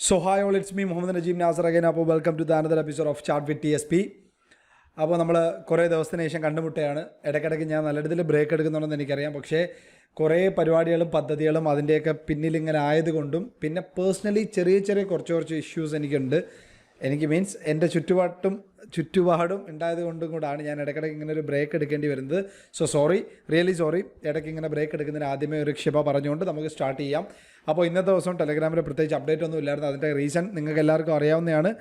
So hi all it's me Muhammad Najeem Nasar again അപ്പോൾ welcome to the another episode of chart with T S P അപ്പോൾ നമ്മൾ കുറേ ദിവസത്തിന് ശേഷം കണ്ടുമുട്ടുകയാണ്. ഇടയ്ക്കിടയ്ക്ക് ഞാൻ നല്ല രീതിയിൽ ബ്രേക്ക് എടുക്കുന്നുണ്ടെന്ന് എനിക്കറിയാം. പക്ഷേ കുറേ പരിപാടികളും പദ്ധതികളും അതിന്റെയൊക്കെ പിന്നിൽ ഇങ്ങനെ ആയതുകൊണ്ടും പിന്നെ പേഴ്സണലി ചെറിയ ചെറിയ കുറച്ച് കുറച്ച് ഇഷ്യൂസ് എനിക്കുണ്ട്. എനിക്ക് മീൻസ് എന്റെ ചുറ്റുപാട്ടും ചുറ്റുപാടും ഉണ്ടായത് കൊണ്ടും കൂടാണ് ഞാൻ ഇടയ്ക്കിടയ്ക്ക് ഇങ്ങനെ ഒരു ബ്രേക്ക് എടുക്കേണ്ടി വരുന്നത്. സോ സോറി റിയലി സോറി ഇടയ്ക്ക് ഇങ്ങനെ ബ്രേക്ക് എടുക്കുന്നതിന് ആദ്യമേ ഒരു ക്ഷമ പറഞ്ഞുകൊണ്ട് നമുക്ക് സ്റ്റാർട്ട് ചെയ്യാം. അപ്പോൾ ഇന്നത്തെ ദിവസം ടെലഗ്രാമിൽ പ്രത്യേകിച്ച് അപ്ഡേറ്റ് ഒന്നും ഇല്ലായിരുന്നു. അതിന്റെ റീസൺ നിങ്ങൾക്ക് എല്ലാവർക്കും അറിയാവുന്നതാണ്.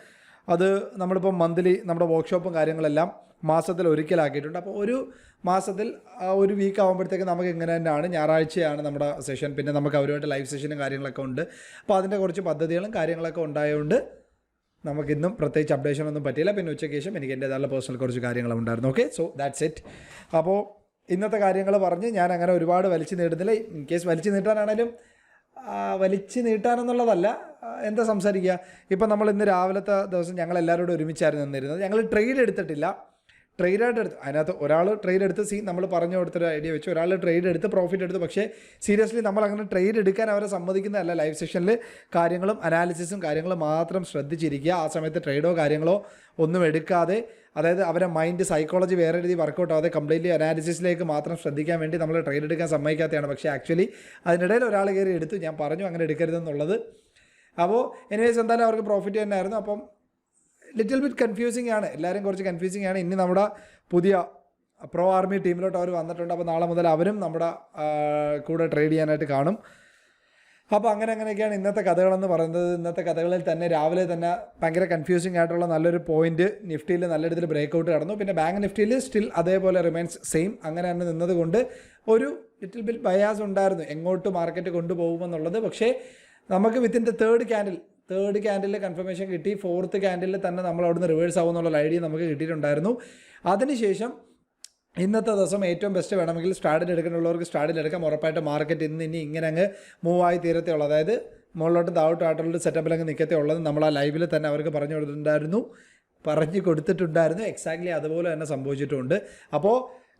അത് നമ്മളിപ്പോൾ മന്ത്ലി നമ്മുടെ വർക്ക്ഷോപ്പും കാര്യങ്ങളെല്ലാം മാസത്തിൽ ഒരിക്കലാക്കിയിട്ടുണ്ട്. അപ്പോൾ ഒരു മാസത്തിൽ ഒരു വീക്ക് ആകുമ്പോഴത്തേക്ക് നമുക്ക് ഇങ്ങനെ തന്നെയാണ്. ഞായറാഴ്ചയാണ് നമ്മുടെ സെഷൻ പിന്നെ നമുക്ക് അവരുമായിട്ട് ലൈവ് സെഷനും കാര്യങ്ങളൊക്കെ ഉണ്ട്. അപ്പോൾ അതിന്റെ കുറച്ച് പദ്ധതികളും കാര്യങ്ങളൊക്കെ ഉണ്ടായതുകൊണ്ട് നമുക്കിന്നും പ്രത്യേകിച്ച് അപ്ഡേഷൻ ഒന്നും പറ്റിയില്ല. പിന്നെ ഉച്ചയ്ക്ക് ശേഷം എനിക്ക് എന്റേതായുള്ള പേഴ്സണൽ കുറച്ച് കാര്യങ്ങളും ഉണ്ടായിരുന്നു. ഓക്കെ സോ ദാറ്റ്സ് ഇറ്റ് അപ്പോൾ ഇന്നത്തെ കാര്യങ്ങൾ പറഞ്ഞ് ഞാൻ അങ്ങനെ ഒരുപാട് വലിച്ചു നീട്ടുന്നില്ല. ഇൻ കേസ് വലിച്ചു നീട്ടാനാണേലും വലിച്ചു നീട്ടാനെന്നുള്ളതല്ല. എന്താ സംസാരിക്കുക? ഇപ്പം നമ്മൾ ഇന്ന് രാവിലത്തെ ദിവസം ഞങ്ങൾ എല്ലാവരോടും ഒരുമിച്ചായിരുന്നു നിന്നിരുന്നത്. ഞങ്ങൾ ട്രെയിൻ എടുത്തിട്ടില്ല. ട്രേഡായിട്ട് എടുത്ത് അതിനകത്ത് ഒരാൾ ട്രേഡ് എടുത്ത് സീൻ നമ്മൾ പറഞ്ഞു കൊടുത്തൊരു ഐഡിയ വെച്ച് ഒരാൾ ട്രേഡ് എടുത്ത് പ്രോഫിറ്റ് എടുത്ത് പക്ഷേ സീരിയസ്ലി നമ്മൾ അങ്ങനെ ട്രേഡ് എടുക്കാൻ അവരെ സമ്മതിക്കുന്നതല്ല ലൈവ് സെഷനിൽ കാര്യങ്ങളും അനാലിസിസും കാര്യങ്ങളും മാത്രം ശ്രദ്ധിച്ചിരിക്കുക. ആ സമയത്ത് ട്രേഡോ കാര്യങ്ങളോ ഒന്നും എടുക്കാതെ അതായത് അവരെ മൈൻഡ് സൈക്കോളജി വേറെ രീതി വർക്കൗട്ട് ആവാതെ കംപ്ലീറ്റ്ലി അനാലിസിസിലേക്ക് മാത്രം ശ്രദ്ധിക്കാൻ വേണ്ടി നമ്മൾ ട്രേഡ് എടുക്കാൻ സമ്മതിക്കാത്തതാണ് പക്ഷേ ആക്ച്വലി അതിനിടയിൽ ഒരാൾ കയറി എടുത്തു. ഞാൻ പറഞ്ഞു അങ്ങനെ എടുക്കരുതെന്നുള്ളത്. അപ്പോൾ എനിവേസ് എന്തായാലും അവർക്ക് പ്രോഫിറ്റ് തന്നെയായിരുന്നു. അപ്പം ലിറ്റിൽ ബിറ്റ് കൺഫ്യൂസിങ് ആണ്. എല്ലാവരും കുറച്ച് കൺഫ്യൂസിങ് ആണ്. ഇനി നമ്മുടെ പുതിയ പ്രോ ആർമി ടീമിലോട്ട് അവർ വന്നിട്ടുണ്ട്. അപ്പോൾ നാളെ മുതൽ അവരും നമ്മുടെ കൂടെ ട്രേഡ് ചെയ്യാനായിട്ട് കാണും. അപ്പോൾ അങ്ങനെ അങ്ങനെയൊക്കെയാണ് ഇന്നത്തെ കഥകളെന്ന് പറയുന്നത്. ഇന്നത്തെ കഥകളിൽ തന്നെ രാവിലെ തന്നെ ഭയങ്കര കൺഫ്യൂസിങ് ആയിട്ടുള്ള നല്ലൊരു പോയിന്റ് നിഫ്റ്റിയിൽ നല്ല രീതിയിൽ ബ്രേക്ക് ഔട്ട് കടന്നു. പിന്നെ ബാങ്ക് നിഫ്റ്റിയിൽ സ്റ്റിൽ അതേപോലെ റിമൈൻസ് സെയിം അങ്ങനെ തന്നെ നിന്നതുകൊണ്ട് ഒരു ലിറ്റിൽ ബിൽ ബയാസ് ഉണ്ടായിരുന്നു. എങ്ങോട്ട് മാർക്കറ്റ് കൊണ്ടുപോകുമെന്നുള്ളത്. പക്ഷേ നമുക്ക് within the third candle third ക്യാൻഡിലെ confirmation കിട്ടി. ഫോർത്ത് ക്യാൻഡിലിൽ തന്നെ നമ്മൾ അവിടുന്ന് റിവേഴ്സ് ആവുമെന്നുള്ള ഐഡിയ നമുക്ക് കിട്ടിയിട്ടുണ്ടായിരുന്നു. അതിനുശേഷം ഇന്നത്തെ ദിവസം ഏറ്റവും ബെസ്റ്റ് വേണമെങ്കിൽ സ്റ്റാഡിൽ എടുക്കാനുള്ളവർക്ക് സ്റ്റാഡിൽ എടുക്കാം. ഉറപ്പായിട്ട് മാർക്കറ്റ് ഇന്ന് ഇനി ഇങ്ങനെ അങ്ങ് മൂവ് ആയി തീരത്തേ ഉള്ളൂ. അതായത് മുകളിലോട്ട് താഴോട്ടായിട്ടുള്ള സെറ്റപ്പിൽ അങ്ങ് നിൽക്കത്തേ ഉള്ളത് നമ്മൾ ആ ലൈവിൽ തന്നെ അവർക്ക് പറഞ്ഞു കൊടുത്തിട്ടുണ്ടായിരുന്നു. പറഞ്ഞു കൊടുത്തിട്ടുണ്ടായിരുന്നു. എക്സാക്ട്ലി അതുപോലെ തന്നെ സംഭവിച്ചിട്ടുണ്ട്. അപ്പോൾ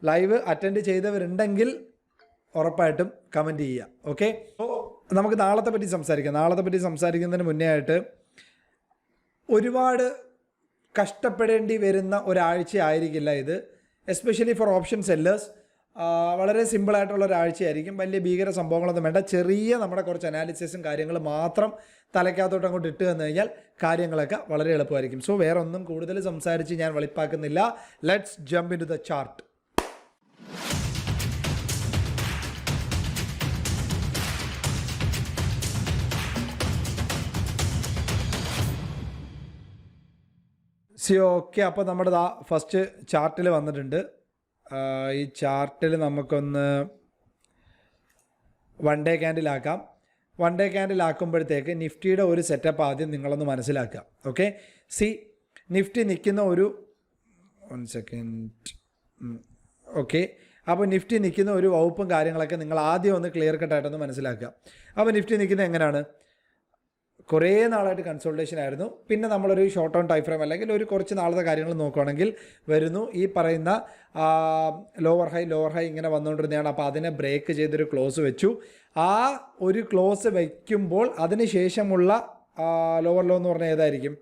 ലൈവ് അറ്റൻഡ് ചെയ്തവരുണ്ടെങ്കിൽ ഉറപ്പായിട്ടും കമന്റ് ചെയ്യുക. ഓക്കെ അപ്പോൾ നമുക്ക് നാളത്തെ പറ്റി സംസാരിക്കാം. നാളത്തെ പറ്റി സംസാരിക്കുന്നതിന് മുന്നേ ആയിട്ട് ഒരുപാട് കഷ്ടപ്പെടേണ്ടി വരുന്ന ഒരാഴ്ച ആയിരിക്കില്ല ഇത്. എസ്പെഷ്യലി ഫോർ ഓപ്ഷൻ സെല്ലേഴ്സ് വളരെ സിമ്പിളായിട്ടുള്ള ഒരാഴ്ചയായിരിക്കും വലിയ ഭീകര സംഭവങ്ങളൊന്നും വേണ്ട. ചെറിയ നമ്മുടെ കുറച്ച് അനാലിസിസും കാര്യങ്ങളും മാത്രം തലയ്ക്കകത്തോട്ട് അങ്ങോട്ട് ഇട്ട് തന്നു കഴിഞ്ഞാൽ കാര്യങ്ങളൊക്കെ വളരെ എളുപ്പമായിരിക്കും. സോ വേറെ ഒന്നും കൂടുതൽ സംസാരിച്ച് ഞാൻ വെളിപ്പാക്കുന്നില്ല. Let's jump into the chart see okay അപ്പോൾ നമ്മുടെ ദാ ഫസ്റ്റ് ചാർട്ടിൽ വന്നിട്ടുണ്ട്. ഈ ചാർട്ടിൽ നമുക്കൊന്ന് വൺ ഡേ ക്യാൻഡിലാക്കാം വൺ ഡേ ക്യാൻഡിലാക്കുമ്പോഴത്തേക്ക് നിഫ്റ്റിയുടെ ഒരു സെറ്റപ്പ് ആദ്യം നിങ്ങളൊന്ന് മനസ്സിലാക്കുക. ഓക്കെ സി നിഫ്റ്റി നിൽക്കുന്ന ഒരു വൺ സെക്കൻഡ് ഓക്കെ അപ്പോൾ നിഫ്റ്റി നിൽക്കുന്ന ഒരു വകുപ്പും കാര്യങ്ങളൊക്കെ നിങ്ങൾ ആദ്യം ഒന്ന് ക്ലിയർ കട്ടായിട്ടൊന്ന് മനസ്സിലാക്കുക. അപ്പോൾ നിഫ്റ്റി നിൽക്കുന്നത് എങ്ങനെയാണ്? കുറേ നാളായിട്ട് കൺസൾട്ടേഷൻ ആയിരുന്നു. പിന്നെ നമ്മളൊരു ഷോർട്ട് ഓൺ ടൈം ഫ്രെയിം അല്ലെങ്കിൽ ഒരു കുറച്ച് നാളത്തെ കാര്യങ്ങൾ നോക്കുകയാണെങ്കിൽ വരുന്നു. ഈ പറയുന്ന ലോവർ ഹൈ ലോവർ ഹൈ ഇങ്ങനെ വന്നുകൊണ്ടിരുന്നതാണ്. അപ്പോൾ അതിനെ ബ്രേക്ക് ചെയ്തൊരു ക്ലോസ് വെച്ചു. ആ ഒരു ക്ലോസ് വയ്ക്കുമ്പോൾ അതിന് ശേഷമുള്ള ലോവർ ലോ എന്ന് പറഞ്ഞാൽ ഏതായിരിക്കും?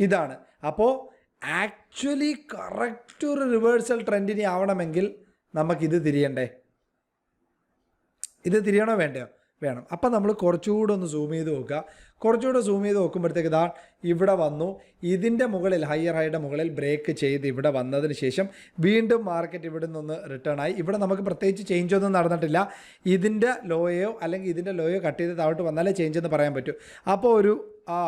ഇതാണ്. അപ്പോൾ ആക്ച്വലി കറക്റ്റ് ഒരു റിവേഴ്സൽ ട്രെൻഡിനി ആവണമെങ്കിൽ നമുക്കിത് തിരിയണ്ടേ? ഇത് തിരിയണോ വേണ്ടയോ? വേണം. അപ്പം നമ്മൾ കുറച്ചുകൂടെ ഒന്ന് സൂം ചെയ്ത് നോക്കുക. കുറച്ചുകൂടെ സൂം ചെയ്ത് നോക്കുമ്പോഴത്തേക്ക് ഇതാ ഇവിടെ വന്നു. ഇതിന്റെ മുകളിൽ ഹയർ ഹൈയുടെ മുകളിൽ ബ്രേക്ക് ചെയ്ത് ഇവിടെ വന്നതിന് ശേഷം വീണ്ടും മാർക്കറ്റ് ഇവിടെ നിന്ന് റിട്ടേൺ ആയി. ഇവിടെ നമുക്ക് പ്രത്യേകിച്ച് ചേഞ്ച് ഒന്നും നടന്നിട്ടില്ല. ഇതിന്റെ ലോയോ അല്ലെങ്കിൽ ഇതിന്റെ ലോയോ കട്ട് ചെയ്ത് താഴോട്ട് വന്നാലേ ചേഞ്ച് എന്ന് പറയാൻ പറ്റൂ. അപ്പോൾ ഒരു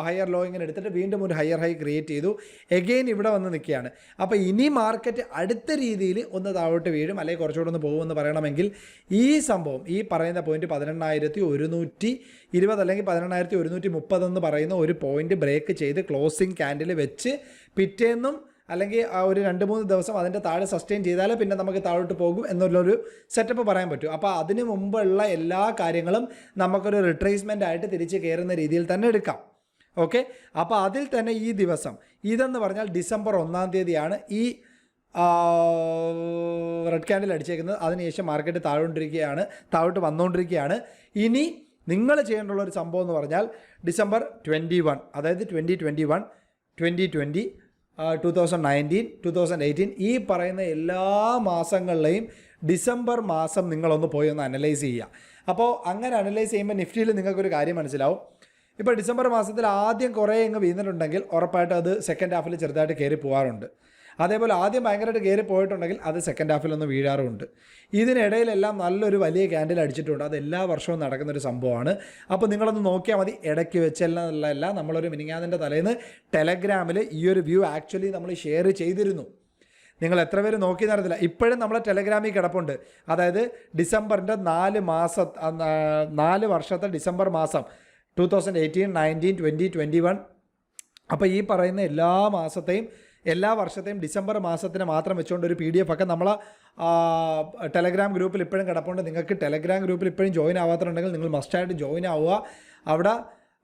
ഹയർ ലോ ഇങ്ങനെ എടുത്തിട്ട് വീണ്ടും ഒരു ഹയർ ഹൈ ക്രിയേറ്റ് ചെയ്തു. എഗെയിൻ ഇവിടെ വന്ന് നിൽക്കുകയാണ്. അപ്പോൾ ഇനി മാർക്കറ്റ് അടുത്ത രീതിയിൽ ഒന്ന് താഴോട്ട് വീഴും അല്ലെങ്കിൽ കുറച്ചുകൂടെ ഒന്ന് പോകുമെന്ന് പറയണമെങ്കിൽ ഈ സംഭവം ഈ പറയുന്ന പോയിന്റ് പതിനെണ്ണായിരത്തി ഒരുന്നൂറ്റി ഇരുപത് അല്ലെങ്കിൽ പതിനെണ്ണായിരത്തി ഒരുന്നൂറ്റി മുപ്പതെന്ന് പറയുന്ന ഒരു പോയിന്റ് ബ്രേക്ക് ചെയ്ത് ക്ലോസിംഗ് ക്യാൻഡിൽ വെച്ച് പിറ്റേന്നും അല്ലെങ്കിൽ ആ ഒരു രണ്ട് മൂന്ന് ദിവസം അതിന്റെ താഴെ സസ്റ്റെയിൻ ചെയ്താലേ പിന്നെ നമുക്ക് താഴോട്ട് പോകും എന്നുള്ളൊരു സെറ്റപ്പ് പറയാൻ പറ്റും. അപ്പോൾ അതിന് മുമ്പുള്ള എല്ലാ കാര്യങ്ങളും നമുക്കൊരു റിട്രേസ്മെന്റ് ആയിട്ട് തിരിച്ച് കയറുന്ന രീതിയിൽ തന്നെ എടുക്കാം. ഓക്കെ അപ്പോൾ അതിൽ തന്നെ ഈ ദിവസം ഇതെന്ന് പറഞ്ഞാൽ ഡിസംബർ ഒന്നാം തീയതിയാണ്. ഈ റെഡ് ക്യാൻഡിൽ അടിച്ചേക്കുന്നത്. അതിനുശേഷം മാർക്കറ്റ് താഴോണ്ടിരിക്കുകയാണ് താഴോട്ട് വന്നുകൊണ്ടിരിക്കുകയാണ് ഇനി നിങ്ങൾ ചെയ്യേണ്ടുള്ള ഒരു സംഭവം എന്ന് പറഞ്ഞാൽ ഡിസംബർ ട്വന്റി വൺ അതായത് twenty twenty one twenty twenty two thousand nineteen two thousand eighteen ഈ പറയുന്ന എല്ലാ മാസങ്ങളിലെയും ഡിസംബർ മാസം നിങ്ങളൊന്ന് പോയി ഒന്ന് അനലൈസ് ചെയ്യുക. അപ്പോൾ അങ്ങനെ അനലൈസ് ചെയ്യുമ്പോൾ നിഫ്റ്റിയിൽ നിങ്ങൾക്കൊരു കാര്യം മനസ്സിലാവും. ഇപ്പോൾ ഡിസംബർ മാസത്തിൽ ആദ്യം കുറേ അങ്ങ് വീണിട്ടുണ്ടെങ്കിൽ ഉറപ്പായിട്ട് അത് സെക്കൻഡ് ഹാഫിൽ ചെറുതായിട്ട് കയറി പോകാറുണ്ട് അതേപോലെ ആദ്യം ഭയങ്കരമായിട്ട് കയറി പോയിട്ടുണ്ടെങ്കിൽ അത് സെക്കൻഡ് ഹാഫിൽ ഹാഫിലൊന്ന് വീഴാറുമുണ്ട്. ഇതിനിടയിലെല്ലാം നല്ലൊരു വലിയ ക്യാൻഡിൽ അടിച്ചിട്ടുണ്ട്. അത് എല്ലാ വർഷവും നടക്കുന്നൊരു സംഭവമാണ്. അപ്പോൾ നിങ്ങളൊന്ന് നോക്കിയാൽ മതി. ഇടയ്ക്ക് വെച്ചല്ല നമ്മളൊരു മിനിങ്ങാതിന്റെ തലേന്ന് ടെലഗ്രാമിൽ ഈ ഒരു വ്യൂ ആക്ച്വലി നമ്മൾ ഷെയർ ചെയ്തിരുന്നു. നിങ്ങൾ എത്ര പേര് നോക്കി നടന്നില്ല ഇപ്പോഴും നമ്മളെ ടെലഗ്രാമിൽ കിടപ്പുണ്ട്. അതായത് ഡിസംബറിന്റെ നാല് മാസ നാല് വർഷത്തെ ഡിസംബർ മാസം two thousand eighteen nineteen twenty twenty one അപ്പോൾ ഈ പറയുന്ന എല്ലാ മാസത്തെയും എല്ലാ വർഷത്തെയും ഡിസംബർ മാസത്തിന് മാത്രം വെച്ചുകൊണ്ട് ഒരു പി ഡി എഫ് ഒക്കെ നമ്മൾ ടെലഗ്രാം ഗ്രൂപ്പിൽ ഇപ്പോഴും കിടപ്പുണ്ട്. നിങ്ങൾക്ക് ടെലഗ്രാം ഗ്രൂപ്പിൽ ഇപ്പോഴും ജോയിൻ ആവാത്തുണ്ടെങ്കിൽ നിങ്ങൾ മസ്റ്റായിട്ട് ജോയിൻ ആവുക. അവിടെ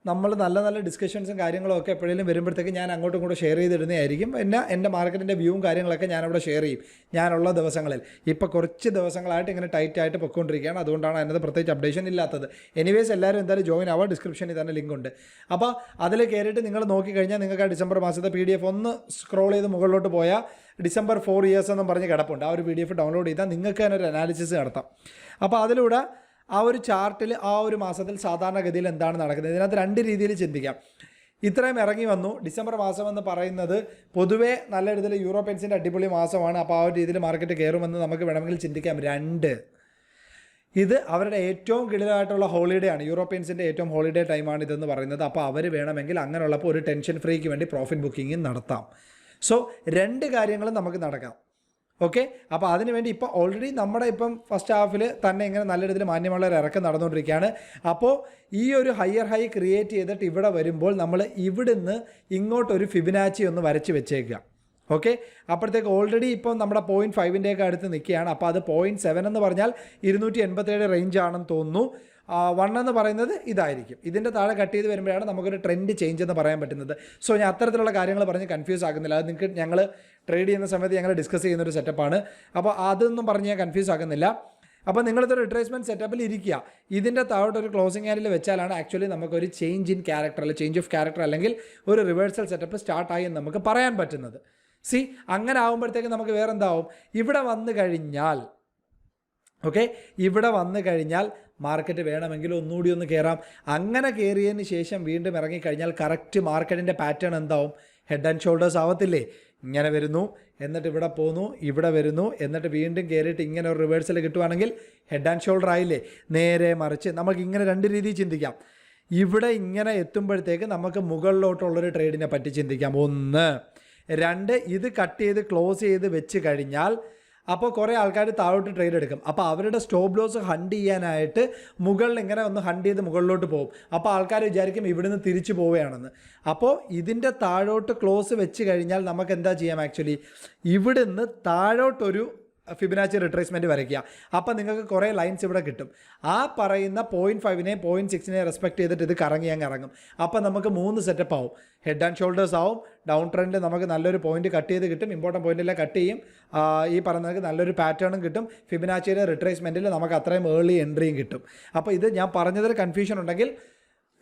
നമ്മൾ നല്ല നല്ല ഡിസ്കഷൻസും കാര്യങ്ങളും ഒക്കെ എപ്പോഴേലും വരുമ്പോഴത്തേക്ക് ഞാൻ അങ്ങോട്ടും ഇങ്ങോട്ടും ഷെയർ ചെയ്തിടുന്നതായിരിക്കും. പിന്നെ എന്റെ മാർക്കറ്റിന്റെ വ്യൂവും കാര്യങ്ങളൊക്കെ ഞാൻ അവിടെ ഷെയർ ചെയ്യും. ഞാനുള്ള ദിവസങ്ങളിൽ. ഇപ്പോൾ കുറച്ച് ദിവസങ്ങളായിട്ട് ഇങ്ങനെ ടൈറ്റ് ആയിട്ട് പൊയ്ക്കൊണ്ടിരിക്കുകയാണ് അതുകൊണ്ടാണ് അതിനകത്ത് പ്രത്യേകിച്ച് അപ്ഡേഷൻ ഇല്ലാത്തത്. എനിവേസ് എല്ലാവരും എന്തായാലും ജോയിൻ ആവുക ഡിസ്ക്രിപ്ഷനിൽ തന്നെ ലിങ്ക് ഉണ്ട്. അപ്പോൾ അതിൽ കയറിയിട്ട് നിങ്ങൾ നോക്കിക്കഴിഞ്ഞാൽ നിങ്ങൾക്ക് ആ ഡിസംബർ മാസത്തെ പി ഡി എഫ് ഒന്ന് സ്ക്രോൾ ചെയ്ത് മുകളിലോട്ട് പോയാൽ ഡിസംബർ ഫോർ ഇയേഴ്സ് എന്നും പറഞ്ഞ് കിടപ്പുണ്ട്. ആ ഒരു പി ഡി എഫ് ഡൗൺലോഡ് ചെയ്താൽ നിങ്ങൾക്ക് തന്നെ ഒരു അനാലിസിസ് നടത്താം. അപ്പോൾ അതിലൂടെ ആ ഒരു ചാർട്ടിൽ ആ ഒരു മാസത്തിൽ സാധാരണഗതിയിൽ എന്താണ് നടക്കുന്നത്? ഇതിനകത്ത് രണ്ട് രീതിയിൽ ചിന്തിക്കാം. ഇത്രയും ഇറങ്ങി വന്നു. ഡിസംബർ മാസം എന്ന് പറയുന്നത് പൊതുവേ നല്ല രീതിയിൽ യൂറോപ്യൻസിന്റെ അടിപൊളി മാസമാണ്. അപ്പോൾ ആ ഒരു രീതിയിൽ മാർക്കറ്റ് കയറുമെന്ന് നമുക്ക് വേണമെങ്കിൽ ചിന്തിക്കാം. രണ്ട് ഇത് അവരുടെ ഏറ്റവും കിടിലായിട്ടുള്ള ഹോളിഡേ ആണ്. യൂറോപ്യൻസിന്റെ ഏറ്റവും ഹോളിഡേ ടൈമാണ് ഇതെന്ന് പറയുന്നത്. അപ്പോൾ അവർ വേണമെങ്കിൽ അങ്ങനെയുള്ളപ്പോൾ ഒരു ടെൻഷൻ ഫ്രീക്ക് വേണ്ടി പ്രോഫിറ്റ് ബുക്കിംഗ് നടത്താം. സോ രണ്ട് കാര്യങ്ങളും നമുക്ക് നടക്കാം. ഓക്കെ അപ്പോൾ അതിനുവേണ്ടി ഇപ്പോൾ ഓൾറെഡി നമ്മുടെ ഇപ്പം ഫസ്റ്റ് ഹാഫിൽ തന്നെ ഇങ്ങനെ നല്ല രീതിയിൽ മാന്യമുള്ള ഒരു ഇറക്കം നടന്നുകൊണ്ടിരിക്കുകയാണ്. അപ്പോൾ ഈ ഒരു ഹയർ ഹൈ ക്രിയേറ്റ് ചെയ്തിട്ട് ഇവിടെ വരുമ്പോൾ നമ്മൾ ഇവിടുന്ന് ഇങ്ങോട്ടൊരു ഫിബിനാച്ചി ഒന്ന് വരച്ച് വെച്ചേക്കുക. ഓക്കെ അപ്പോഴത്തേക്ക് ഓൾറെഡി ഇപ്പം നമ്മുടെ പോയിന്റ് ഫൈവിന്റെയൊക്കെ അടുത്ത് നിൽക്കുകയാണ്. അപ്പോൾ അത് പോയിന്റ് സെവൻ എന്ന് പറഞ്ഞാൽ ഇരുന്നൂറ്റി എൺപത്തേഴ് റേഞ്ച് ആണെന്ന് തോന്നുന്നു. വൺ എന്ന് പറയുന്നത് ഇതായിരിക്കും. ഇതിന്റെ താഴെ കട്ട് ചെയ്ത് വരുമ്പോഴാണ് നമുക്കൊരു ട്രെൻഡ് ചേഞ്ച് എന്ന് പറയാൻ പറ്റുന്നത്. സോ ഞാൻ അത്തരത്തിലുള്ള കാര്യങ്ങൾ പറഞ്ഞ് കൺഫ്യൂസ് ആകുന്നില്ല അത് നിങ്ങൾക്ക് ഞങ്ങൾ ട്രേഡ് ചെയ്യുന്ന സമയത്ത് ഞങ്ങൾ ഡിസ്കസ് ചെയ്യുന്ന ഒരു സെറ്റപ്പാണ് അപ്പോൾ അതൊന്നും പറഞ്ഞ് ഞാൻ കൺഫ്യൂസ് ആകുന്നില്ല അപ്പോൾ നിങ്ങളിത് റിട്രേസ്മെന്റ് സെറ്റപ്പിൽ ഇരിക്കുക. ഇതിന്റെ താഴോട്ട് ഒരു ക്ലോസിംഗ് ഹാൻഡിൽ വെച്ചാലാണ് ആക്ച്വലി നമുക്കൊരു ചേഞ്ച് ഇൻ ക്യാരക്ടർ അല്ലെങ്കിൽ ചേഞ്ച് ഓഫ് ക്യാരക്ടർ അല്ലെങ്കിൽ ഒരു റിവേഴ്സൽ സെറ്റപ്പ് സ്റ്റാർട്ടായി എന്ന് നമുക്ക് പറയാൻ പറ്റുന്നത്. സി അങ്ങനെ ആകുമ്പോഴത്തേക്ക് നമുക്ക് വേറെ എന്താവും ഇവിടെ വന്നു കഴിഞ്ഞാൽ ഓക്കെ ഇവിടെ വന്നു കഴിഞ്ഞാൽ മാർക്കറ്റ് വേണമെങ്കിൽ ഒന്നുകൂടി ഒന്ന് കയറാം. അങ്ങനെ കയറിയതിന് ശേഷം വീണ്ടും ഇറങ്ങിക്കഴിഞ്ഞാൽ കറക്റ്റ് മാർക്കറ്റിന്റെ പാറ്റേൺ എന്താവും? ഹെഡ് ആൻഡ് ഷോൾഡേഴ്സ് ആവത്തില്ലേ? ഇങ്ങനെ വരുന്നു എന്നിട്ട് ഇവിടെ പോന്നു ഇവിടെ വരുന്നു എന്നിട്ട് വീണ്ടും കയറിയിട്ട് ഇങ്ങനെ ഒരു റിവേഴ്സൽ കിട്ടുവാണെങ്കിൽ ഹെഡ് ആൻഡ് ഷോൾഡർ ആയില്ലേ? നേരെ മറിച്ച് നമുക്ക് ഇങ്ങനെ രണ്ട് രീതിയിൽ ചിന്തിക്കാം. ഇവിടെ ഇങ്ങനെ എത്തുമ്പോഴത്തേക്ക് നമുക്ക് മുകളിലോട്ടുള്ളൊരു ട്രേഡിനെ പറ്റി ചിന്തിക്കാം. ഒന്ന് രണ്ട് ഇത് കട്ട് ചെയ്ത് ക്ലോസ് ചെയ്ത് വെച്ച് കഴിഞ്ഞാൽ അപ്പോൾ കുറേ ആൾക്കാർ താഴോട്ട് ട്രേഡ് എടുക്കും. അപ്പോൾ അവരുടെ സ്റ്റോപ്പ് ലോസ് ഹണ്ട് ചെയ്യാനായിട്ട് മുകളിൽ ഇങ്ങനെ ഒന്ന് ഹണ്ട് ചെയ്ത് മുകളിലോട്ട് പോകും. അപ്പോൾ ആൾക്കാർ വിചാരിക്കും ഇവിടുന്ന് തിരിച്ചു പോവുകയാണെന്ന്. അപ്പോൾ ഇതിന്റെ താഴോട്ട് ക്ലോസ് വെച്ച് കഴിഞ്ഞാൽ നമുക്ക് എന്താ ചെയ്യാം ആക്ച്വലി ഇവിടുന്ന് താഴോട്ടൊരു ഫിബിനാച്ചി റിട്രേസ്മെന്റ് വരയ്ക്കുക. അപ്പോൾ നിങ്ങൾക്ക് കുറേ ലൈൻസ് ഇവിടെ കിട്ടും. ആ പറയുന്ന പോയിന്റ് ഫൈവിനെ പോയിന്റ് സിക്സിനെ റെസ്പെക്ട് ചെയ്തിട്ട് ഇത് കറങ്ങി അങ്ങ് ഇറങ്ങും. അപ്പോൾ നമുക്ക് മൂന്ന് സെറ്റപ്പ് ആവും. ഹെഡ് ആൻഡ് ഷോൾഡേഴ്സ് ആവും. ഡൗൺ ട്രെൻഡ് നമുക്ക് നല്ലൊരു പോയിന്റ് കട്ട് ചെയ്ത് കിട്ടും. ഇമ്പോർട്ടന്റ് പോയിന്റിലെ കട്ട് ചെയ്യും. ഈ പറഞ്ഞതൊക്കെ നല്ലൊരു പാറ്റേണും കിട്ടും. ഫിബിനാച്ചിയുടെ റിട്രേസ്മെന്റിൽ നമുക്ക് അത്രയും ഏർലി എൻട്രിയും കിട്ടും. അപ്പോൾ ഇത് ഞാൻ പറഞ്ഞതിൽ കൺഫ്യൂഷൻ ഉണ്ടെങ്കിൽ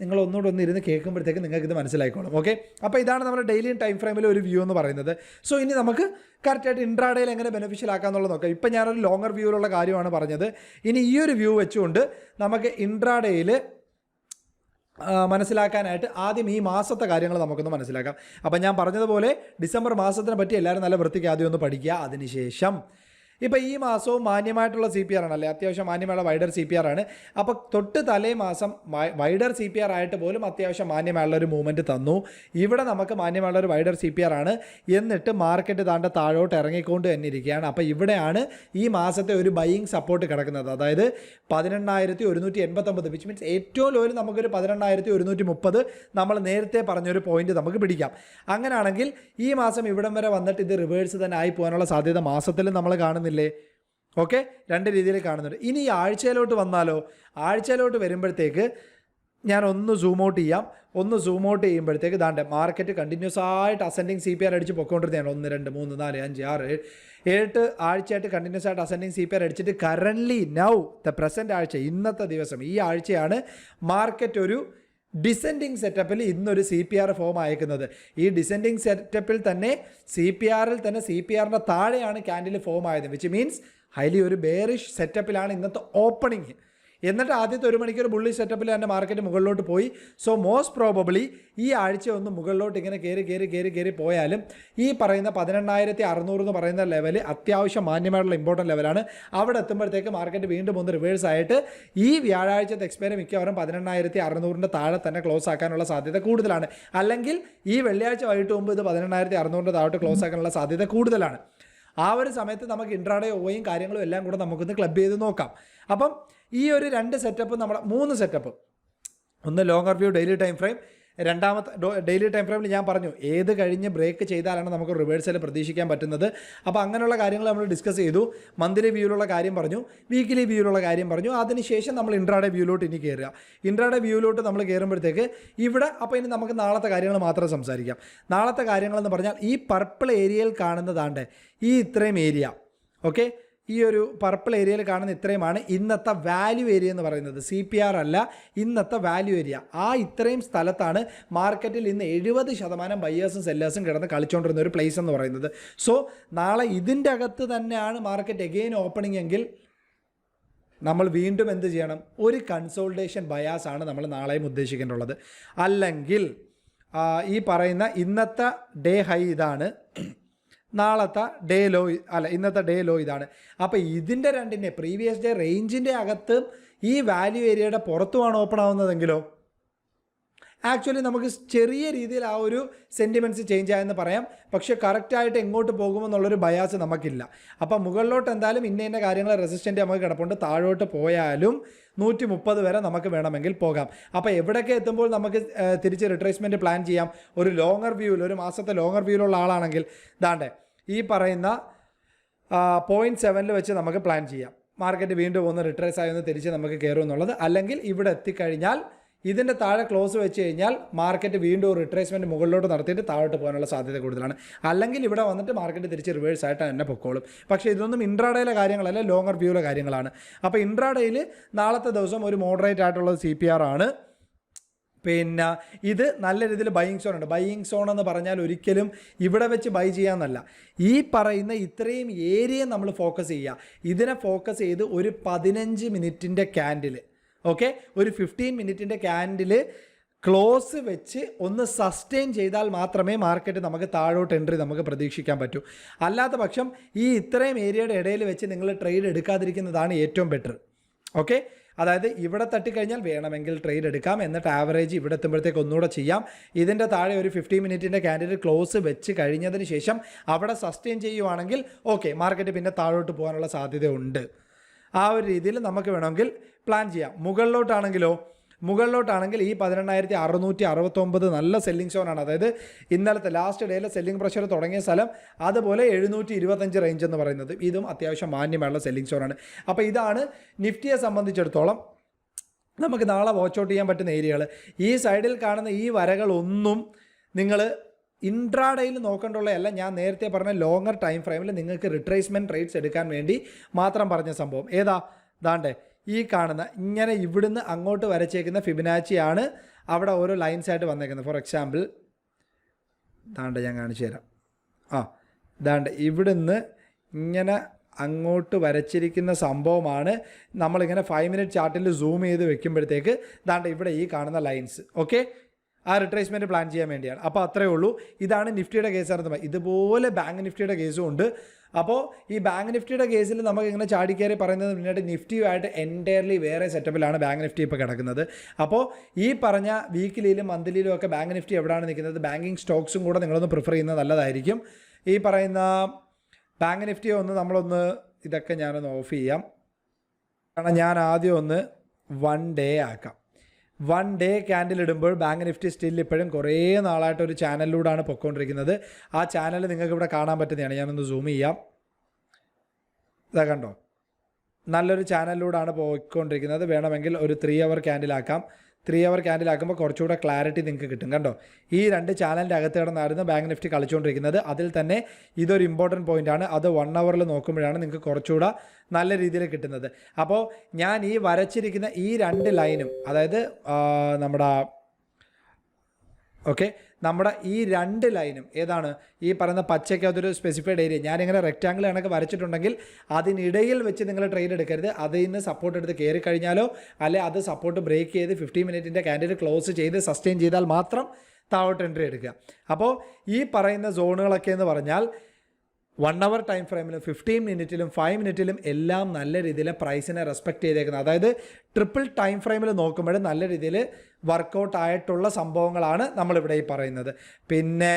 നിങ്ങൾ ഒന്നുകൂടെ ഒന്ന് ഇരുന്ന് കേൾക്കുമ്പോഴത്തേക്ക് നിങ്ങൾക്ക് ഇത് മനസ്സിലായിക്കോളും ഓക്കെ അപ്പോൾ ഇതാണ് നമ്മുടെ ഡെയിലി ടൈം ഫ്രെയിമിൽ ഒരു വ്യൂ എന്ന് പറയുന്നത്. സോ ഇനി നമുക്ക് കറക്റ്റായിട്ട് ഇൻട്രാഡേയിൽ എങ്ങനെ ബെനിഫിഷ്യൽ ആക്കാമെന്നുള്ളത് നോക്കാം. ഇപ്പം ഞാനൊരു ലോങ്ങർ വ്യൂവിലുള്ള കാര്യമാണ് പറഞ്ഞത്. ഇനി ഈ ഒരു വ്യൂ വെച്ചുകൊണ്ട് നമുക്ക് ഇൻട്രാഡേയിൽ മനസ്സിലാക്കാനായിട്ട് ആദ്യം ഈ മാസത്തെ കാര്യങ്ങൾ നമുക്കൊന്ന് മനസ്സിലാക്കാം. അപ്പം ഞാൻ പറഞ്ഞതുപോലെ ഡിസംബർ മാസത്തിനെ പറ്റി എല്ലാവരും നല്ല വൃത്തിക്ക് ആദ്യം ഒന്ന് പഠിക്കുക. അതിനുശേഷം ഇപ്പോൾ ഈ മാസവും മാന്യമായിട്ടുള്ള സി പി ആർ ആണല്ലേ? അത്യാവശ്യം മാന്യമായുള്ള വൈഡർ സി പി ആർ ആണ്. അപ്പോൾ തൊട്ട് തലേ മാസം വൈഡർ സി പി ആർ ആയിട്ട് പോലും അത്യാവശ്യം മാന്യമായുള്ള ഒരു മൂവ്മെന്റ് തന്നു. ഇവിടെ നമുക്ക് മാന്യമായുള്ള ഒരു വൈഡർ സി പി ആർ ആണ്. എന്നിട്ട് മാർക്കറ്റ് താണ്ട താഴോട്ട് ഇറങ്ങിക്കൊണ്ട് തന്നെ ഇരിക്കുകയാണ്. അപ്പോൾ ഇവിടെയാണ് ഈ മാസത്തെ ഒരു ബൈയിങ് സപ്പോർട്ട് കിടക്കുന്നത്. അതായത് പതിനെണ്ണായിരത്തി ഒരുന്നൂറ്റി എൺപത്തൊമ്പത് വിച്ച് മീൻസ് ഏറ്റവും ലോയിൽ നമുക്കൊരു പതിനെണ്ണായിരത്തി ഒരുന്നൂറ്റി മുപ്പത് നമ്മൾ നേരത്തെ പറഞ്ഞൊരു പോയിന്റ് നമുക്ക് പിടിക്കാം. അങ്ങനെയാണെങ്കിൽ ഈ മാസം ഇവിടം വരെ വന്നിട്ട് ഇത് റിവേഴ്സ് തന്നെ ആയി പോകാനുള്ള സാധ്യത മാസത്തിൽ നമ്മൾ കാണുന്നില്ലേ? ഓക്കെ? രണ്ട് രീതിയിൽ കാണുന്നുണ്ട്. ഇനി ഈ ആഴ്ചയിലോട്ട് വന്നാലോ? ആഴ്ചയിലോട്ട് വരുമ്പോഴത്തേക്ക് ഞാൻ ഒന്ന് സൂം ഔട്ട് ചെയ്യാം. ഒന്ന് സൂം ഔട്ട് ചെയ്യുമ്പോഴത്തേക്ക് ദാണ്ട് മാർക്കറ്റ് കണ്ടിന്യൂസ് ആയിട്ട് അസെൻഡിങ് സി പി ആർ അടിച്ച് പൊക്കോണ്ടിരുന്നതാണ് ഒന്ന് രണ്ട് മൂന്ന് നാല് അഞ്ച് ആറ് ഏഴ് ആഴ്ചയായിട്ട് കണ്ടിന്യൂസ് ആയിട്ട് അസെൻഡിങ് സി പി ആർ അടിച്ചിട്ട് കറന്റ്ലി നൗ ദ പ്രസന്റ് ആഴ്ച ഇന്നത്തെ ദിവസം ഈ ആഴ്ചയാണ് മാർക്കറ്റ് ഒരു ഡിസെൻഡിങ് സെറ്റപ്പിൽ ഇന്നൊരു സി പി ആർ ഫോം അയക്കുന്നത്. ഈ ഡിസെൻഡിങ് സെറ്റപ്പിൽ തന്നെ സി പി ആറിൽ തന്നെ സി പി ആറിന്റെ താഴെയാണ് ക്യാൻഡിൽ ഫോം ആയത് വിച്ച് മീൻസ് ഹൈലി ഒരു ബേറിഷ് സെറ്റപ്പിലാണ് ഇന്നത്തെ ഓപ്പണിങ് എന്നിട്ട് ആദ്യത്തെ ഒരു മണിക്കൂർ ബുള്ളി സെറ്റപ്പിൽ തന്നെ മാർക്കറ്റ് മുകളിലോട്ട് പോയി. സോ മോസ്റ്റ് പ്രോബബ്ലി ഈ ആഴ്ച ഒന്ന് മുകളിലോട്ട് ഇങ്ങനെ കയറി കയറി കയറി കയറി പോയാലും ഈ പറയുന്ന പതിനെണ്ണായിരത്തി അറുന്നൂറ് എന്ന് പറയുന്ന ലെവൽ അത്യാവശ്യം മാന്യമായിട്ടുള്ള ഇമ്പോർട്ടന്റ് ലെവലാണ് അവിടെ എത്തുമ്പോഴത്തേക്ക് മാർക്കറ്റ് വീണ്ടും ഒന്ന് റിവേഴ്സ് ആയിട്ട് ഈ വ്യാഴാഴ്ചത്തെ എക്സ്പയറി മിക്കവാറും പതിനെണ്ണായിരത്തി അറുന്നൂറിന്റെ താഴെ തന്നെ ക്ലോസ് ആക്കാനുള്ള സാധ്യത കൂടുതലാണ്. അല്ലെങ്കിൽ ഈ വെള്ളിയാഴ്ച വൈകിട്ട് മുമ്പ് ഇത് പതിനെണ്ണായിരത്തി അറുന്നൂറിന്റെ താഴോട്ട് ക്ലോസ് ആക്കാനുള്ള സാധ്യത കൂടുതലാണ്. ആ ഒരു സമയത്ത് നമുക്ക് ഇൻട്രാഡേ ഓയും കാര്യങ്ങളും എല്ലാം കൂടെ നമുക്കൊന്ന് ക്ലബ് ചെയ്ത് നോക്കാം. അപ്പം ഈ ഒരു രണ്ട് സെറ്റപ്പ് നമ്മൾ മൂന്ന് സെറ്റപ്പ് ഒന്ന് longer view daily time frame രണ്ടാമത്തെ ഡെയിലി ടൈം ഫ്രെയിമിൽ ഞാൻ പറഞ്ഞു ഏത് കഴിഞ്ഞ് ബ്രേക്ക് ചെയ്താലാണ് നമുക്ക് റിവേഴ്സൽ പ്രതീക്ഷിക്കാൻ പറ്റുന്നത്? അപ്പോൾ അങ്ങനെയുള്ള കാര്യങ്ങൾ നമ്മൾ ഡിസ്കസ് ചെയ്തു. മന്ത്ലി വ്യൂവിലുള്ള കാര്യം പറഞ്ഞു വീക്കിലി വ്യൂവിലുള്ള കാര്യം പറഞ്ഞു. അതിനുശേഷം നമ്മൾ ഇൻട്രാഡേ വ്യൂവിലോട്ട് ഇനി കയറുക ഇൻട്രാഡേ വ്യൂവിലോട്ട് നമ്മൾ കയറുമ്പോഴത്തേക്ക് ഇവിടെ അപ്പോൾ ഇനി നമുക്ക് നാളത്തെ കാര്യങ്ങൾ മാത്രം സംസാരിക്കാം. നാളത്തെ കാര്യങ്ങളെന്ന് പറഞ്ഞാൽ ഈ പർപ്പിൾ ഏരിയയിൽ കാണുന്നതാണ്ട് ഈ ഇത്രയും ഏരിയ ഓക്കെ ഈ ഒരു പർപ്പിൾ ഏരിയയിൽ കാണുന്ന ഇത്രയുമാണ്. ഇന്നത്തെ വാല്യൂ ഏരിയ എന്ന് പറയുന്നത്. സി പി ആർ അല്ല ഇന്നത്തെ വാല്യൂ ഏരിയ ആ ഇത്രയും സ്ഥലത്താണ് മാർക്കറ്റിൽ ഇന്ന് എഴുപത് ശതമാനം ബയ്യേഴ്സും സെല്ലേഴ്സും കിടന്ന് കളിച്ചുകൊണ്ടിരുന്ന ഒരു പ്ലേസ് എന്ന് പറയുന്നത്. സോ നാളെ ഇതിന്റെ അകത്ത് തന്നെയാണ് മാർക്കറ്റ് എഗെയിൻ ഓപ്പണിംഗ് എങ്കിൽ നമ്മൾ വീണ്ടും എന്ത് ചെയ്യണം? ഒരു കൺസോൾട്ടേഷൻ ആണ് നമ്മൾ നാളെയും ഉദ്ദേശിക്കേണ്ടുള്ളത് അല്ലെങ്കിൽ ഈ പറയുന്ന ഇന്നത്തെ ഡേ ഹൈ ഇതാണ്. നാളത്തെ ഡേ ലോ അല്ല ഇന്നത്തെ ഡേ ലോ ഇതാണ്. അപ്പോൾ ഇതിന്റെ രണ്ടിന്റെ പ്രീവിയസ് ഡേ റേഞ്ചിന്റെ അകത്ത് ഈ വാല്യൂ ഏരിയയുടെ പുറത്തുമാണ് ഓപ്പൺ ആവുന്നതെങ്കിലോ? ആക്ച്വലി നമുക്ക് ചെറിയ രീതിയിൽ ആ ഒരു സെന്റിമെന്റ്സ് ചേഞ്ച് ആയെന്ന് പറയാം. പക്ഷേ കറക്റ്റായിട്ട് എങ്ങോട്ട് പോകുമെന്നുള്ളൊരു ബയാസ് നമുക്കില്ല. അപ്പം മുകളിലോട്ട് എന്തായാലും ഇന്ന ഇന്ന കാര്യങ്ങൾ റെസിസ്റ്റന്റ് നമുക്ക് കിടപ്പുണ്ട്. താഴോട്ട് പോയാലും നൂറ്റി മുപ്പത് വരെ നമുക്ക് വേണമെങ്കിൽ പോകാം. അപ്പോൾ എവിടെയൊക്കെ എത്തുമ്പോൾ നമുക്ക് തിരിച്ച് റിട്രേസ്മെന്റ് പ്ലാൻ ചെയ്യാം. ഒരു ലോങ്ങർ വ്യൂവിൽ ഒരു മാസത്തെ ലോങ്ങർ വ്യൂവിലുള്ള ആളാണെങ്കിൽ ദാണ്ടെ ഈ പറയുന്ന പോയിന്റ് സെവനിൽ വെച്ച് നമുക്ക് പ്ലാൻ ചെയ്യാം. മാർക്കറ്റ് വീണ്ടും ഒന്ന് റിട്രേസ് ആയി ഒന്ന് തിരിച്ച് നമുക്ക് കയറും എന്നുള്ളത്. അല്ലെങ്കിൽ ഇവിടെ എത്തിക്കഴിഞ്ഞാൽ ഇതിന്റെ താഴെ ക്ലോസ് വെച്ച് കഴിഞ്ഞാൽ മാർക്കറ്റ് വീണ്ടും ഒരു റിട്രേസ്മെന്റ് മുകളിലോട്ട് നടത്തിയിട്ട് താഴോട്ട് പോകാനുള്ള സാധ്യത കൂടുതലാണ്. അല്ലെങ്കിൽ ഇവിടെ വന്നിട്ട് മാർക്കറ്റ് തിരിച്ച് റിവേഴ്സ് ആയിട്ട് തന്നെ പൊക്കോളും. പക്ഷേ ഇതൊന്നും ഇൻട്രാഡേയിലെ കാര്യങ്ങളല്ല ലോങ്ങർ വ്യൂയിലെ കാര്യങ്ങളാണ്. അപ്പോൾ ഇൻട്രാഡേയിൽ നാളത്തെ ദിവസം ഒരു മോഡറേറ്റ് ആയിട്ടുള്ളത് സി പി ആർ ആണ്. പിന്നെ ഇത് നല്ല രീതിയിൽ ബൈയിങ് സോൺ ഉണ്ട്. ബൈയിങ് സോൺ എന്ന് പറഞ്ഞാൽ ഒരിക്കലും ഇവിടെ വെച്ച് ബൈ ചെയ്യാമെന്നല്ല ഈ പറയുന്ന ഇത്രയും ഏരിയ നമ്മൾ ഫോക്കസ് ചെയ്യുക. ഇതിനെ ഫോക്കസ് ചെയ്ത് ഒരു പതിനഞ്ച് മിനിറ്റിന്റെ ക്യാൻഡിൽ ഓക്കെ ഒരു ഫിഫ്റ്റീൻ മിനിറ്റിന്റെ ക്യാൻഡിൽ ക്ലോസ് വെച്ച് ഒന്ന് സസ്റ്റെയിൻ ചെയ്താൽ മാത്രമേ മാർക്കറ്റ് നമുക്ക് താഴോട്ട് എൻട്രി നമുക്ക് പ്രതീക്ഷിക്കാൻ പറ്റൂ. അല്ലാത്ത പക്ഷം ഈ ഇത്രയും ഏരിയയുടെ ഇടയിൽ വെച്ച് നിങ്ങൾ ട്രേഡ് എടുക്കാതിരിക്കുന്നതാണ് ഏറ്റവും ബെറ്റർ ഓക്കെ അതായത് ഇവിടെ തട്ടിക്കഴിഞ്ഞാൽ വേണമെങ്കിൽ ട്രേഡ് എടുക്കാം. എന്നിട്ട് ആവറേജ് ഇവിടെ എത്തുമ്പോഴത്തേക്ക് ഒന്നുകൂടെ ചെയ്യാം. ഇതിന്റെ താഴെ ഒരു ഫിഫ്റ്റി മിനിറ്റിന്റെ ക്യാൻഡിഡേറ്റ് ക്ലോസ് വെച്ച് കഴിഞ്ഞതിന് ശേഷം അവിടെ സസ്റ്റെയിൻ ചെയ്യുവാണെങ്കിൽ ഓക്കെ മാർക്കറ്റ് പിന്നെ താഴോട്ട് പോകാനുള്ള സാധ്യതയുണ്ട്. ആ ഒരു രീതിയിൽ നമുക്ക് വേണമെങ്കിൽ പ്ലാൻ ചെയ്യാം. മുകളിലോട്ടാണെങ്കിലോ മുകളിലോട്ടാണെങ്കിൽ ഈ പതിനെണ്ണായിരത്തി അറുന്നൂറ്റി അറുപത്തൊമ്പത് നല്ല സെല്ലിംഗ് സോണാണ് അതായത് ഇന്നലത്തെ ലാസ്റ്റ് ഡേയിലെ സെല്ലിംഗ് പ്രഷർ തുടങ്ങിയ സ്ഥലം അതുപോലെ എഴുന്നൂറ്റി ഇരുപത്തഞ്ച് റേഞ്ച് എന്ന് പറയുന്നത് ഇതും അത്യാവശ്യം മാന്യമായുള്ള സെല്ലിംഗ് സോണാണ് അപ്പോൾ ഇതാണ് നിഫ്റ്റിയെ സംബന്ധിച്ചിടത്തോളം നമുക്ക് നാളെ വാച്ച് ഔട്ട് ചെയ്യാൻ പറ്റുന്ന ഏരിയകൾ ഈ സൈഡിൽ കാണുന്ന ഈ വരകളൊന്നും നിങ്ങൾ ഇൻട്രാഡേയിൽ നോക്കേണ്ടുള്ളതല്ല ഞാൻ നേരത്തെ പറഞ്ഞ ലോങ്ങർ ടൈം ഫ്രെയിമിൽ നിങ്ങൾക്ക് റിട്രേസ്മെന്റ് റേറ്റ്സ് എടുക്കാൻ വേണ്ടി മാത്രം പറഞ്ഞ സംഭവം. ഏതാ? ദാണ്ടെ ഈ കാണുന്ന ഇങ്ങനെ ഇവിടുന്ന് അങ്ങോട്ട് വരച്ചേക്കുന്ന ഫിബിനാച്ചിയാണ് അവിടെ ഓരോ ലൈൻസ് ആയിട്ട് വന്നേക്കുന്നത്. ഫോർ എക്സാമ്പിൾ താണ്ട ഞാൻ കാണിച്ചു തരാം. ആ ഇതാണ്ട് ഇവിടുന്ന് ഇങ്ങനെ അങ്ങോട്ട് വരച്ചിരിക്കുന്ന സംഭവമാണ് നമ്മളിങ്ങനെ ഫൈവ് മിനിറ്റ് ചാർട്ടിൽ സൂം ചെയ്ത് വെക്കുമ്പോഴത്തേക്ക് ഇതാണ്ട് ഇവിടെ ഈ കാണുന്ന ലൈൻസ് ഓക്കെ ആ റിട്രേസ്മെന്റ് പ്ലാൻ ചെയ്യാൻ വേണ്ടിയാണ്. അപ്പോൾ അത്രയേ ഉള്ളൂ. ഇതാണ് നിഫ്റ്റിയുടെ കേസ് നടത്തുന്നത് ഇതുപോലെ ബാങ്ക് നിഫ്റ്റിയുടെ കേസും ഉണ്ട്. അപ്പോൾ ഈ ബാങ്ക് നിഫ്റ്റിയുടെ കേസിൽ നമുക്ക് ഇങ്ങനെ ചാടിക്കയറി പറയുന്നത് മുന്നോട്ട് നിഫ്റ്റിയുമായിട്ട് എന്റയർലി വേറെ സെറ്റപ്പിലാണ് ബാങ്ക് നിഫ്റ്റി ഇപ്പോൾ കിടക്കുന്നത്. അപ്പോൾ ഈ പറഞ്ഞ വീക്കിലിയിലും മന്ത്ലിയിലും ഒക്കെ ബാങ്ക് നിഫ്റ്റി എവിടെയാണ് നിൽക്കുന്നത്? ബാങ്കിങ് സ്റ്റോക്സും കൂടെ നിങ്ങളൊന്ന് പ്രിഫർ ചെയ്യുന്നത് നല്ലതായിരിക്കും. ഈ പറയുന്ന ബാങ്ക് നിഫ്റ്റിയെ ഒന്ന് നമ്മളൊന്ന് ഇതൊക്കെ ഞാനൊന്ന് ഓഫ് ചെയ്യാം. കാരണം ഞാൻ ആദ്യം ഒന്ന് വൺ ഡേ ആക്കാം. വൺ ഡേ ക്യാൻഡിൽ ഇടുമ്പോൾ ബാങ്ക് നിഫ്റ്റി സ്റ്റിൽ ഇപ്പോഴും കുറേ നാളായിട്ട് ഒരു ചാനലിലൂടെയാണ് പൊയ്ക്കൊണ്ടിരിക്കുന്നത് ആ ചാനൽ നിങ്ങൾക്ക് ഇവിടെ കാണാൻ പറ്റുന്നതാണ്. ഞാനൊന്ന് സൂം ചെയ്യാം. ഇതാ കണ്ടോ? നല്ലൊരു ചാനലിലൂടെയാണ് പോയിക്കൊണ്ടിരിക്കുന്നത്. വേണമെങ്കിൽ ഒരു ത്രീ അവർ ക്യാൻഡിലാക്കാം ത്രീ അവർ ക്യാൻഡിൽ ആക്കുമ്പോൾ കുറച്ചുകൂടെ ക്ലാരിറ്റി നിങ്ങൾക്ക് കിട്ടും. കണ്ടോ? ഈ രണ്ട് ചാനലിന്റെ അകത്ത് കിടന്നായിരുന്നു ബാങ്ക് നിഫ്റ്റി കളിച്ചുകൊണ്ടിരിക്കുന്നത് അതിൽ തന്നെ ഇതൊരു ഇമ്പോർട്ടന്റ് ആണ്. അത് വൺ അവറിൽ നോക്കുമ്പോഴാണ് നിങ്ങൾക്ക് കുറച്ചുകൂടെ നല്ല രീതിയിൽ കിട്ടുന്നത്. അപ്പോൾ ഞാൻ ഈ വരച്ചിരിക്കുന്ന ഈ രണ്ട് ലൈനും അതായത് നമ്മുടെ ഓക്കെ നമ്മുടെ ഈ രണ്ട് ലൈനും ഏതാണ്? ഈ പറയുന്ന പച്ചയ്ക്ക് അതൊരു സ്പെസിഫൈഡ് ഏരിയ ഞാനിങ്ങനെ റെക്റ്റാങ്കിൾ കണക്ക് വരച്ചിട്ടുണ്ടെങ്കിൽ അതിനിടയിൽ വെച്ച് നിങ്ങൾ ട്രെയിൻ എടുക്കരുത്. അതിൽ നിന്ന് സപ്പോർട്ട് എടുത്ത് കയറി കഴിഞ്ഞാലോ അല്ലെ അത് സപ്പോർട്ട് ബ്രേക്ക് ചെയ്ത് ഫിഫ്റ്റി മിനിറ്റിന്റെ ക്യാൻഡിൽ ക്ലോസ് ചെയ്ത് സസ്റ്റെയിൻ ചെയ്താൽ മാത്രം താഴോട്ട് എൻട്രി എടുക്കുക. അപ്പോൾ ഈ പറയുന്ന സോണുകളൊക്കെ എന്ന് പറഞ്ഞാൽ വൺ അവർ ടൈം ഫ്രെയിമിലും ഫിഫ്റ്റീൻ മിനിറ്റിലും ഫൈവ് മിനിറ്റിലും എല്ലാം നല്ല രീതിയിൽ പ്രൈസിനെ റെസ്പെക്ട് ചെയ്തേക്കുന്നത്. അതായത് ട്രിപ്പിൾ ടൈം ഫ്രെയിമിൽ നോക്കുമ്പോൾ നല്ല രീതിയിൽ വർക്കൗട്ട് ആയിട്ടുള്ള സംഭവങ്ങളാണ് നമ്മളിവിടെ ഈ പറയുന്നത്. പിന്നെ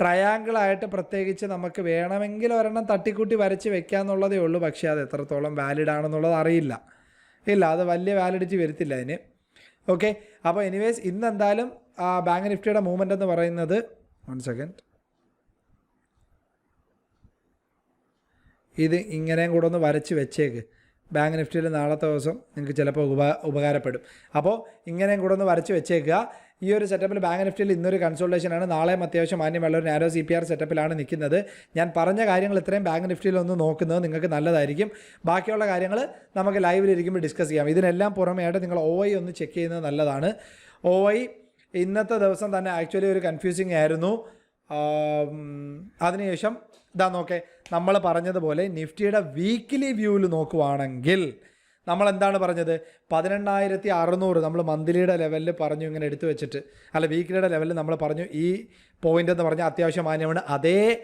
ട്രയാങ്കിൾ ആയിട്ട് പ്രത്യേകിച്ച് നമുക്ക് വേണമെങ്കിൽ ഒരെണ്ണം തട്ടിക്കൂട്ടി വരച്ച് വെക്കാന്നുള്ളതേ ഉള്ളൂ. പക്ഷേ അത് എത്രത്തോളം വാലിഡ് ആണെന്നുള്ളത് അറിയില്ല. ഇല്ല അത് വലിയ വാലിഡിറ്റി വരത്തില്ല അതിന്. ഓക്കെ അപ്പോൾ എനിവേസ് ഇന്ന് എന്തായാലും ബാങ്ക് നിഫ്റ്റിയുടെ മൂവ്മെന്റ് എന്ന് പറയുന്നത് വൺ സെക്കൻഡ് ഇത് ഇങ്ങനെയും കൂടെ ഒന്ന് വരച്ച് വെച്ചേക്ക്. ബാങ്ക് നിഫ്റ്റിയിൽ നാളത്തെ ദിവസം നിങ്ങൾക്ക് ചിലപ്പോൾ ഉപ ഉപകാരപ്പെടും. അപ്പോൾ ഇങ്ങനെയും കൂടെ ഒന്ന് വരച്ച് വെച്ചേക്കുക. ഈ ഒരു സെറ്റപ്പിൽ ബാങ്ക് നിഫ്റ്റിയിൽ ഇന്നൊരു കൺസൾട്ടേഷനാണ് നാളെയും അത്യാവശ്യം മാന്യമുള്ള ഒരു നാരോ സി പി ആർ സെറ്റപ്പിലാണ് നിൽക്കുന്നത്. ഞാൻ പറഞ്ഞ കാര്യങ്ങൾ ഇത്രയും ബാങ്ക് നിഫ്റ്റിയിൽ ഒന്ന് നോക്കുന്നത് നിങ്ങൾക്ക് നല്ലതായിരിക്കും. ബാക്കിയുള്ള കാര്യങ്ങൾ നമുക്ക് ലൈവിൽ ഇരിക്കുമ്പോൾ ഡിസ്കസ് ചെയ്യാം. ഇതിനെല്ലാം പുറമെയായിട്ട് നിങ്ങൾ ഒ ഐ ഒന്ന് ചെക്ക് ചെയ്യുന്നത് നല്ലതാണ്. ഒ ഐ ഇന്നത്തെ ദിവസം തന്നെ ആക്ച്വലി ഒരു കൺഫ്യൂസിങ് ആയിരുന്നു. അതിനുശേഷം ഇതാ നോക്കേ. നമ്മൾ പറഞ്ഞതുപോലെ നിഫ്റ്റിയുടെ വീക്കിലി വ്യൂവിൽ നോക്കുവാണെങ്കിൽ നമ്മൾ എന്താണ് പറഞ്ഞത്? പതിനെണ്ണായിരത്തി അറുന്നൂറ് നമ്മൾ മന്ത്ലിയുടെ ലെവലിൽ പറഞ്ഞു ഇങ്ങനെ എടുത്തു വെച്ചിട്ട്. അല്ല വീക്കിലിയുടെ ലെവലിൽ നമ്മൾ പറഞ്ഞു ഈ പോയിന്റ് എന്ന് പറഞ്ഞാൽ അത്യാവശ്യം മാന്യമാണ്. അതേ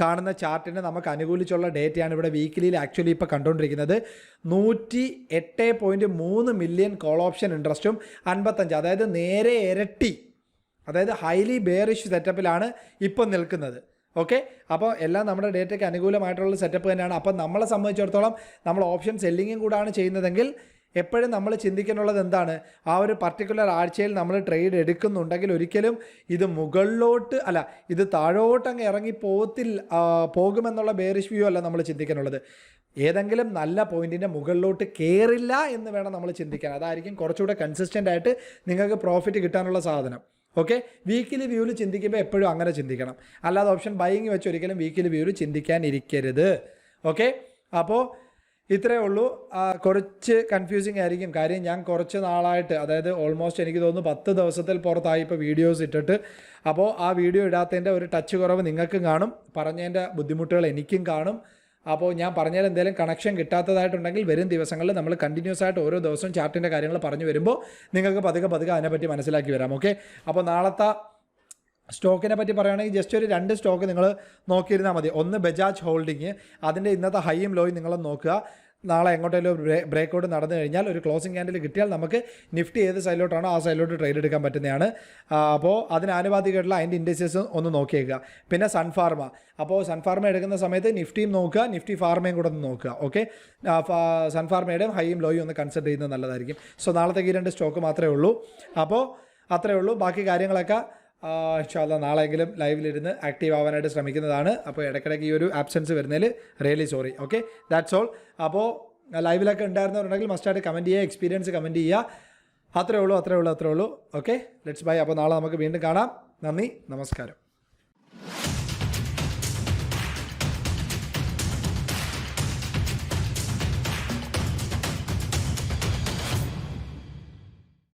കാണുന്ന ചാർട്ടിനെ നമുക്ക് അനുകൂലിച്ചുള്ള ഡേറ്റയാണ് ഇവിടെ വീക്കിലിയിൽ ആക്ച്വലി ഇപ്പോൾ കണ്ടുകൊണ്ടിരിക്കുന്നത്. നൂറ്റി എട്ട് പോയിന്റ് മൂന്ന് മില്യൺ കോൾ ഓപ്ഷൻ ഇൻട്രസ്റ്റും അൻപത്തഞ്ച് അതായത് നേരെ ഇരട്ടി അതായത് ഹൈലി ബെയറിഷ് സെറ്റപ്പിലാണ് ഇപ്പം നിൽക്കുന്നത്. ഓക്കെ? അപ്പോൾ എല്ലാം നമ്മുടെ ഡേറ്റയ്ക്ക് അനുകൂലമായിട്ടുള്ള സെറ്റപ്പ് തന്നെയാണ്. അപ്പം നമ്മളെ സംബന്ധിച്ചിടത്തോളം നമ്മൾ ഓപ്ഷൻ സെല്ലിങ്ങും കൂടാണ് ചെയ്യുന്നതെങ്കിൽ എപ്പോഴും നമ്മൾ ചിന്തിക്കാനുള്ളത് എന്താണ്? ആ ഒരു പർട്ടിക്കുലർ ആഴ്ചയിൽ നമ്മൾ ട്രേഡ് എടുക്കുന്നുണ്ടെങ്കിൽ ഒരിക്കലും ഇത് മുകളിലോട്ട് അല്ല ഇത് താഴോട്ടങ്ങ് ഇറങ്ങി പോകത്തില്ല പോകുമെന്നുള്ള ബേറിഷ് വ്യൂ അല്ല നമ്മൾ ചിന്തിക്കാനുള്ളത് ഏതെങ്കിലും നല്ല പോയിന്റിന്റെ മുകളിലോട്ട് കയറില്ല എന്ന് വേണം നമ്മൾ ചിന്തിക്കാൻ. അതായിരിക്കും കുറച്ചുകൂടെ കൺസിസ്റ്റന്റ് ആയിട്ട് നിങ്ങൾക്ക് പ്രോഫിറ്റ് കിട്ടാനുള്ള സാധനം. ഓക്കെ വീക്കിലി വ്യൂവിൽ ചിന്തിക്കുമ്പോൾ എപ്പോഴും അങ്ങനെ ചിന്തിക്കണം. അല്ലാതെ ഓപ്ഷൻ ബൈയിങ് വെച്ച് ഒരിക്കലും വീക്കിലി വ്യൂവിൽ ചിന്തിക്കാനിരിക്കരുത്. ഓക്കെ അപ്പോൾ ഇത്രയേ ഉള്ളൂ. കുറച്ച് കൺഫ്യൂസിങ് ആയിരിക്കും. കാര്യം ഞാൻ കുറച്ച് നാളായിട്ട് അതായത് ഓൾമോസ്റ്റ് എനിക്ക് തോന്നുന്നു പത്ത് ദിവസത്തിൽ പുറത്തായി ഇപ്പോൾ വീഡിയോസ് ഇട്ടിട്ട്. അപ്പോൾ ആ വീഡിയോ ഇടാത്തതിന്റെ ഒരു ടച്ച് കുറവ് നിങ്ങൾക്കും കാണും. പറഞ്ഞതിന്റെ ബുദ്ധിമുട്ടുകൾ എനിക്കും കാണും. അപ്പോൾ ഞാൻ പറഞ്ഞാൽ എന്തെങ്കിലും കണക്ഷൻ കിട്ടാത്തതായിട്ടുണ്ടെങ്കിൽ വരും ദിവസങ്ങളിൽ നമ്മൾ കണ്ടിന്യൂസ് ആയിട്ട് ഓരോ ദിവസവും ചാർട്ടിന്റെ കാര്യങ്ങൾ പറഞ്ഞു വരുമ്പോൾ നിങ്ങൾക്ക് പതുക്കെ പതുക്കെ അതിനെപ്പറ്റി മനസ്സിലാക്കി വരാം ഓക്കെ അപ്പോൾ നാളത്തെ സ്റ്റോക്കിനെ പറ്റി പറയുകയാണെങ്കിൽ ജസ്റ്റ് ഒരു രണ്ട് സ്റ്റോക്ക് നിങ്ങൾ നോക്കിയിരുന്നാൽ മതി. ഒന്ന് ബജാജ് ഹോൾഡിങ് അതിന്റെ ഇന്നത്തെ ഹൈയും ലോയും നിങ്ങൾ നോക്കുക. നാളെ എങ്ങോട്ടെങ്കിലും ബ്രേക്ക് ഔട്ട് നടന്നു കഴിഞ്ഞാൽ ഒരു ക്ലോസിംഗ് ക്യാൻഡിൽ കിട്ടിയാൽ നമുക്ക് നിഫ്റ്റി ഏത് സൈഡിലോട്ടാണോ ആ സൈഡിലോട്ട് ട്രേഡ് എടുക്കാൻ പറ്റുന്നതാണ്. അപ്പോൾ അതിന് ആനുപാതികമായിട്ടുള്ള അതിന്റെ ഇൻഡസ്ട്രീസ് ഒന്ന് നോക്കിയേക്കുക. പിന്നെ സൺഫാർമ അപ്പോൾ സൺഫാർമ എടുക്കുന്ന സമയത്ത് നിഫ്റ്റിയും നോക്കുക നിഫ്റ്റി ഫാർമയും കൂടെ ഒന്ന് നോക്കുക ഓക്കെ സൺഫാർമയുടെയും ഹൈയും ലോയും ഒന്ന് കൺസിഡർ ചെയ്യുന്നത് നല്ലതായിരിക്കും. സോ നാളത്തേക്ക് ഈ രണ്ട് സ്റ്റോക്ക് മാത്രമേ ഉള്ളൂ. അപ്പോൾ അത്രയേ ഉള്ളൂ. ബാക്കി കാര്യങ്ങളൊക്കെ ഇൻഷാല്ല നാളെയെങ്കിലും ലൈവിലിരുന്ന് ആക്റ്റീവ് ആവാനായിട്ട് ശ്രമിക്കുന്നതാണ്. അപ്പോൾ ഇടയ്ക്കിടയ്ക്ക് ഈ ഒരു ആബ്സെൻസ് വരുന്നതിൽ really sorry okay that's all അപ്പോൾ ലൈവിലൊക്കെ ഉണ്ടായിരുന്നവരുണ്ടെങ്കിൽ മസ്റ്റായിട്ട് കമന്റ് ചെയ്യുക എക്സ്പീരിയൻസ് കമന്റ് ചെയ്യുക. അത്രേ ഉള്ളൂ അത്രേ ഉള്ളൂ അത്രേ ഉള്ളൂ. ഓക്കെ ലെറ്റ്സ് ബൈ അപ്പോൾ നാളെ നമുക്ക് വീണ്ടും കാണാം. നന്ദി നമസ്കാരം.